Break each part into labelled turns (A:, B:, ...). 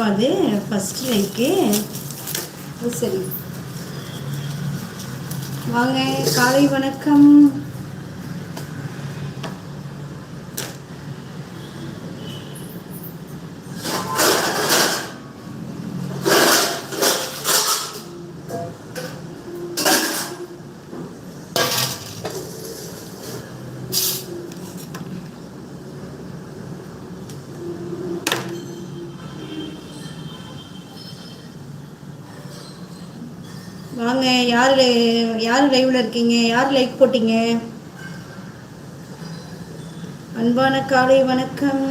A: லைக்குப்பா அது first like சரி வாங்க காலை வணக்கம் வாங்க யார் யார் லைவ்ல இருக்கீங்க? யார் லைக் போட்டீங்க? அன்பான காலை வணக்கம்.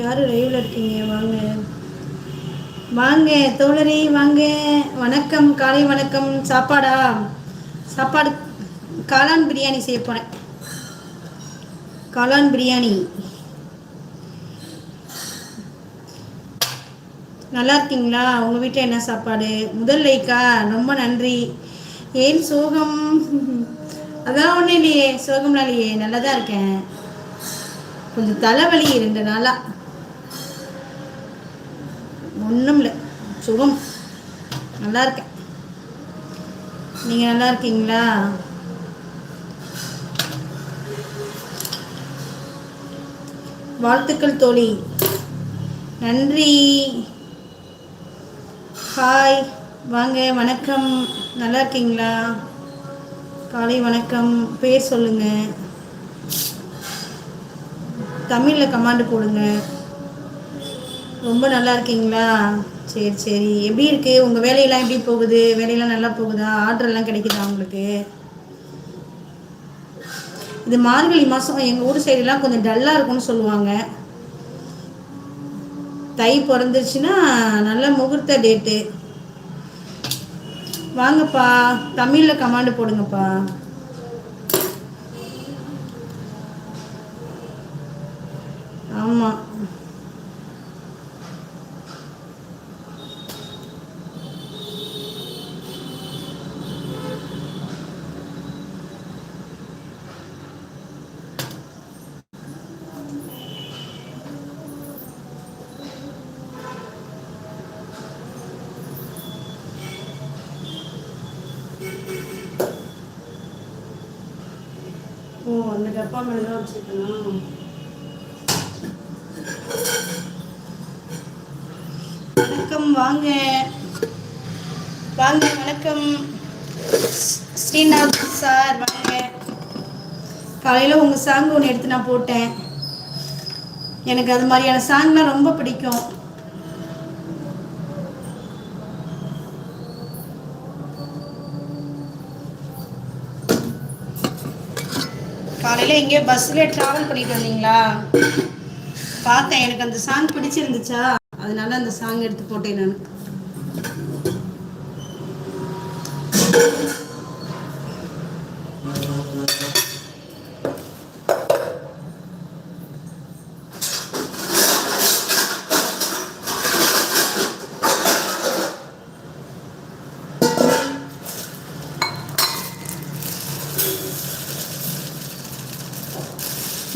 A: யார் லைவ்ல இருக்கீங்க? வாங்க. வாங்க தோழரி வாங்க. வணக்கம் காலை வணக்கம். சாப்பாடா? சாப்பாடு காளான் பிரியாணி செய்ய போகிறேன் காளான் பிரியாணி. நல்லா இருக்கீங்களா? உங்கள் வீட்டில் என்ன சாப்பாடு? முதல் லைக்கா? ரொம்ப நன்றி. ஏன் சோகம்? அதான் ஒன்றும் இல்லையே. சோகம்லாம் இல்லையே நல்லா தான் இருக்கேன். கொஞ்சம் தலைவலி ரெண்டு நாளாக ஒன்றும் இல்லை சுகம். நல்லா இருக்கேன் நீங்கள் நல்லா இருக்கீங்களா வாழ்த்துக்கள் தோழி. நன்றி. ஹாய். வாங்க வணக்கம். நல்லா இருக்கீங்களா காலை வணக்கம். பேர் சொல்லுங்க. தமிழில் கமாண்டு போடுங்க. ரொம்ப நல்லா இருக்கீங்களா? சரி சரி. எப்படி இருக்கு? உங்கள் வேலையெல்லாம் எப்படி போகுது? வேலையெல்லாம் நல்லா போகுதா? ஆர்டர்லாம் கிடைக்குதா உங்களுக்கு? இது மார்கழி மாதம் எங்கள் ஊர் சைடுலாம் கொஞ்சம் டல்லாக இருக்கும்னு சொல்லுவாங்க. தை பிறந்துருச்சுன்னா நல்ல முகூர்த்த டேட்டு வாங்கப்பா. தமிழில் கமாண்டு போடுங்கப்பா. ஆமாம் ஓ அந்த டப்பா மேலே தான் வச்சுருக்கணும் வணக்கம் வாங்க. வாங்க வணக்கம். ஸ்ரீநாத் சார் வாங்க. காலையில் உங்கள் சாங் ஒன்று எடுத்து நான் போட்டேன். எனக்கு அது மாதிரியான சாங்லாம் ரொம்ப பிடிக்கும். காலையில் எங்கேயோ பஸ்ஸில் ட்ராவல் பண்ணிட்டு வந்தீங்களா? பார்த்தேன் எனக்கு அந்த சாங் பிடிச்சிருந்துச்சா? அதனால அந்த சாங் எடுத்து போட்டேன் நான்.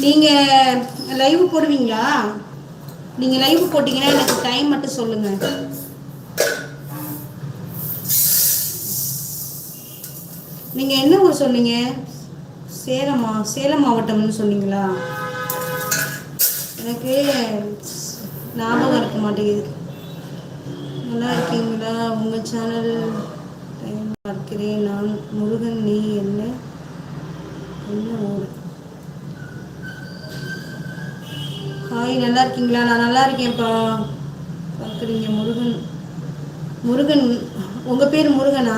A: நீங்கள் லைவ் போடுவீங்களா? நீங்கள் லைவ் போட்டிங்கன்னா எனக்கு டைம் மட்டும் சொல்லுங்கள் நீங்கள் என்ன ஊர் சொன்னீங்க? சேலமா சேலம் மாவட்டம்னு சொன்னீங்களா? எனக்கு ஞாபகம் இருக்க மாட்டேங்குது. நல்லா இருக்கீங்களா? உங்கள் சேனல் டைம் பார்க்கிறேன். நான் முருகன் நீ என்ன? என்ன ஊர்? ஹாய் நல்லா இருக்கீங்களா? நான் நல்லா இருக்கேன்ப்பா. பார்க்குறீங்க முருகன். முருகன் உங்கள் பேர் முருகனா?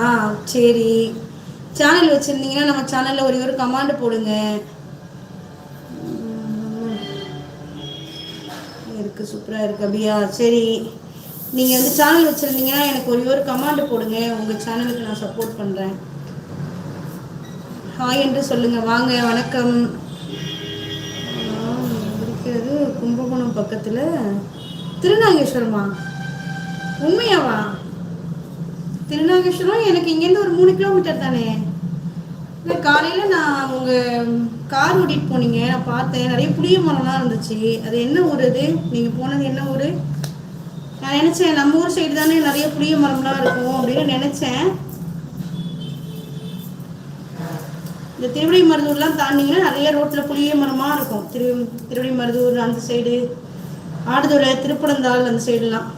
A: சரி. சேனல் வச்சுருந்தீங்கன்னா நம்ம சேனலில் ஒரே ஒரு கமாண்டு போடுங்க. இருக்கு சூப்பராக இருக்கு அபியா சரி. நீங்கள் வந்து சேனல் வச்சுருந்தீங்கன்னா எனக்கு ஒரே ஒரு கமாண்டு போடுங்க. உங்கள் சேனலுக்கு நான் சப்போர்ட் பண்ணுறேன் ஹாய் என்று சொல்லுங்கள் வாங்க வணக்கம். பக்கத்தில் திருநாகேஸ்வரமா உண்மையாவா? திருநாகேஸ்வரம் எனக்கு இங்கேருந்து ஒரு மூணு கிலோமீட்டர் தானே. இல்லை காலையில் நான் உங்கள் கார் ஓட்டிகிட்டு போனீங்க. நான் பார்த்தேன். நிறைய புளிய மரம்லாம் இருந்துச்சு. அது என்ன ஊர் அது? நீங்கள் போனது என்ன ஊர்? நான் நினச்சேன் நம்ம ஊர் சைடு தானே நிறைய புளிய மரம்லாம் இருக்கும் அப்படின்னு நினச்சேன். இந்த திருவிடை மருதூர்லாம் தாண்டிங்கன்னா நிறைய ரோட்டில் புளிய மரமாக இருக்கும். திரு திருவிடை மருதூர் அந்த சைடு ஆடுதுறை திருப்பனந்தாள் அந்த சைடுலாம்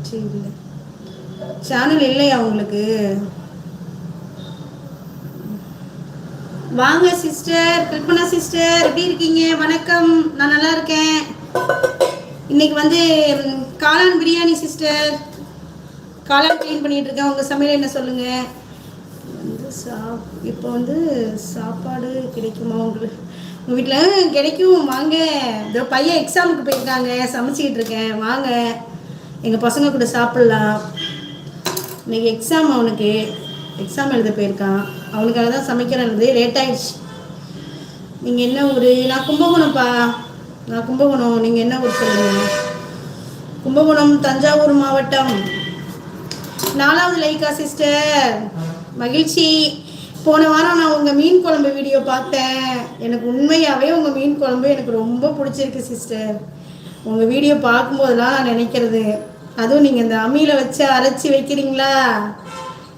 A: சேனல் சேனல் இல்லையா உங்களுக்கு? வாங்க சிஸ்டர் கல்பனா சிஸ்டர் எப்படி இருக்கீங்க? வணக்கம். நான் நல்லா இருக்கேன். இன்னைக்கு வந்து காளான் பிரியாணி சிஸ்டர் காலம் க்ளீன் பண்ணிட்டு இருக்கேன். உங்கள் சமையல் என்ன சொல்லுங்க? வந்து சாப் இப்போ வந்து சாப்பாடு கிடைக்குமா உங்களுக்கு? உங்கள் வீட்டில் கிடைக்கும். வாங்க. இதோ பையன் எக்ஸாமுக்கு போயிருக்காங்க. சமைச்சிக்கிட்டு இருக்கேன். வாங்க. எங்கள் பசங்க கூட சாப்பிட்லாம். இன்னைக்கு எக்ஸாம் அவனுக்கு. எக்ஸாம் எழுத போயிருக்கான். அவனுக்காக தான் சமைக்கிறது லேட் ஆயிடுச்சு. நீங்கள் என்ன ஊர்? நான் கும்பகோணம்ப்பா. நான் கும்பகோணம். நீங்கள் என்ன ஊர் சொல்லுங்க கும்பகோணம் தஞ்சாவூர் மாவட்டம். நாலாவது லைக்கா சிஸ்டர் மகிழ்ச்சி. போன வாரம் நான் உங்கள் மீன் குழம்பு வீடியோ பார்த்தேன். எனக்கு உண்மையாகவே உங்கள் மீன் குழம்பு எனக்கு ரொம்ப பிடிச்சிருக்கு சிஸ்டர் உங்கள் வீடியோ பார்க்கும்போதெல்லாம் நான் நினைக்கிறது. அதுவும் நீங்கள் இந்த அம்மியில் வச்சு அரைச்சி வைக்கிறீங்களா?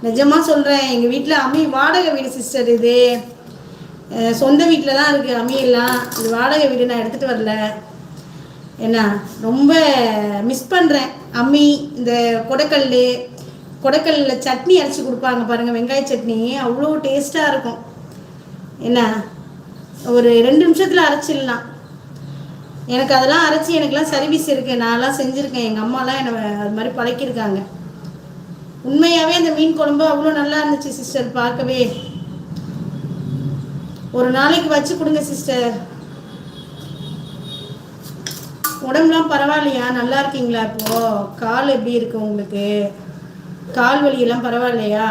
A: நிஜமாக சொல்கிறேன் எங்கள் வீட்டில் அம்மி வாடகை வீடு சிஸ்டர் இது. சொந்த வீட்டில் தான் இருக்குது அம்மியெல்லாம் இது வாடகை வீடு நான் எடுத்துகிட்டு வரல. என்ன? ரொம்ப மிஸ் பண்ணுறேன் அம்மி இந்த கொடைக்கல் கொடைக்கல்லில் சட்னி அரைச்சி கொடுப்பாங்க பாருங்கள் வெங்காய சட்னி. அவ்வளோ டேஸ்ட்டாக இருக்கும். என்ன? ஒரு ரெண்டு நிமிஷத்தில் அரைச்சிடலாம். எனக்கு அதெல்லாம் அரைச்சி எனக்குலாம் சர்வீஸ் இருக்குது நான்லாம் செஞ்சுருக்கேன். எங்கள் அம்மாலாம் என்னை அது மாதிரி பழக்கியிருக்காங்க. உண்மையாகவே அந்த மீன் குழம்பு அவ்வளோ நல்லா இருந்துச்சு சிஸ்டர் பார்க்கவே. ஒரு நாளைக்கு வச்சு கொடுங்க சிஸ்டர் உடம்புலாம் பரவாயில்லையா? நல்லா இருக்கீங்களா இப்போ? கால் எப்படி இருக்கு உங்களுக்கு? கால் வலியெல்லாம் பரவாயில்லையா?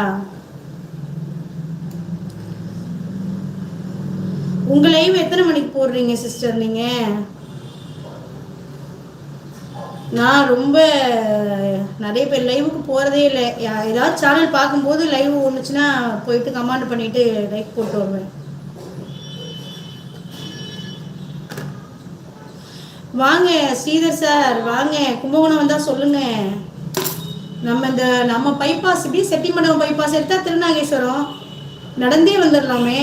A: உங்க லைவ் எத்தனை மணிக்கு போடுறீங்க சிஸ்டர் நீங்க? நான் ரொம்ப நிறைய பேர் லைவுக்கு போகிறதே இல்லை. ஏதாவது சேனல் பார்க்கும்போது லைவ் ஒன்றுச்சுன்னா போயிட்டு கமாண்ட் பண்ணிட்டு லைக் போட்டு வருவேன். வாங்க ஸ்ரீதர் சார் வாங்க. கும்பகோணம் வந்தால் சொல்லுங்கள் நம்ம இந்த நம்ம பைபாஸ் இப்படி செட்டிமண்டபம் பைபாஸ் எடுத்தால் திருநாகேஸ்வரம். நடந்தே வந்துடலாமே.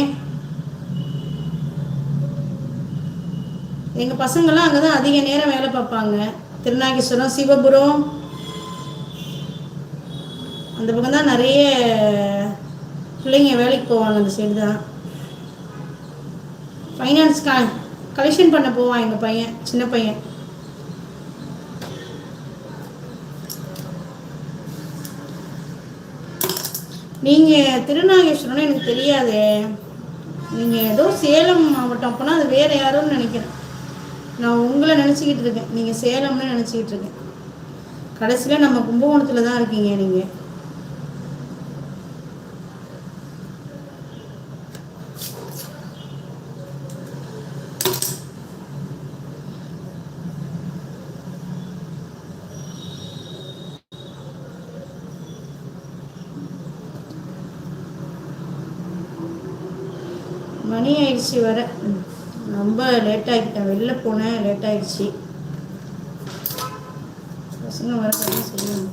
A: எங்கள் பசங்கள்லாம் அங்கே தான் அதிக நேரம் வேலை பார்ப்பாங்க. திருநாகேஸ்வரம் சிவபுரம். அந்த பக்கம் தான் நிறைய பிள்ளைங்க வேலைக்கு போவாங்க அந்த சைடு தான். ஃபைனான்ஸ் கலெக்ஷன் பண்ண போவான் எங்கள் பையன் சின்ன பையன். நீங்கள் திருநாகேஸ்வரம்னு எனக்கு தெரியாதே. நீங்கள் ஏதோ சேலம் மாவட்டம் அப்போனா அது வேறு யாரோன்னு நினைக்கிறேன். நான் உங்களை நினச்சிக்கிட்டு இருக்கேன். நீங்கள் சேலம்னு நினச்சிக்கிட்டு இருக்கேன். கடைசியில் நம்ம கும்பகோணத்தில் தான் இருக்கீங்க நீங்கள் மணி ஆயிடுச்சு வர ரொம்ப லேட் ஆகிட்டேன் வெளில போனேன் லேட் ஆயிடுச்சு. பசங்க வர சொல்லுங்க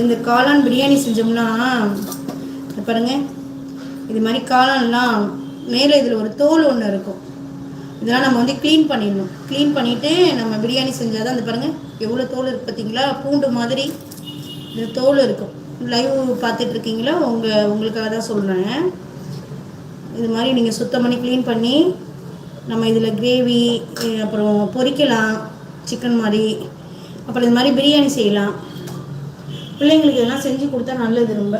A: இந்த காளான் பிரியாணி செஞ்சோம்னா இத பாருங்க இது மாதிரி காளான்லாம் மேலே இதில் ஒரு தோல் ஒன்று இருக்கும். இதெல்லாம் நம்ம வந்து க்ளீன் பண்ணிடணும். க்ளீன் பண்ணிவிட்டு நம்ம பிரியாணி செஞ்சால் தான் அந்த பாருங்கள் எவ்வளோ தோல் இருக்குது பார்த்தீங்களா பூண்டு மாதிரி இது தோல் இருக்கும். லைவ் பார்த்துட்ருக்கீங்களா உங்கள் உங்களுக்காக தான் சொல்கிறேன் இது மாதிரி நீங்கள் சுத்தம் பண்ணி க்ளீன் பண்ணி நம்ம இதில் கிரேவி அப்புறம் பொரிக்கலாம் சிக்கன் மாதிரி. அப்புறம் இது மாதிரி பிரியாணி செய்யலாம். பிள்ளைங்களுக்கு இதெல்லாம் செஞ்சு கொடுத்தா நல்லது ரொம்ப.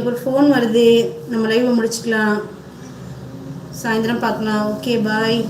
A: எனக்கு ஒரு ஃபோன் வருது. நம்ம லைவை முடிச்சுக்கலாம். சாயந்தரம் பார்க்கலாம். Okay bye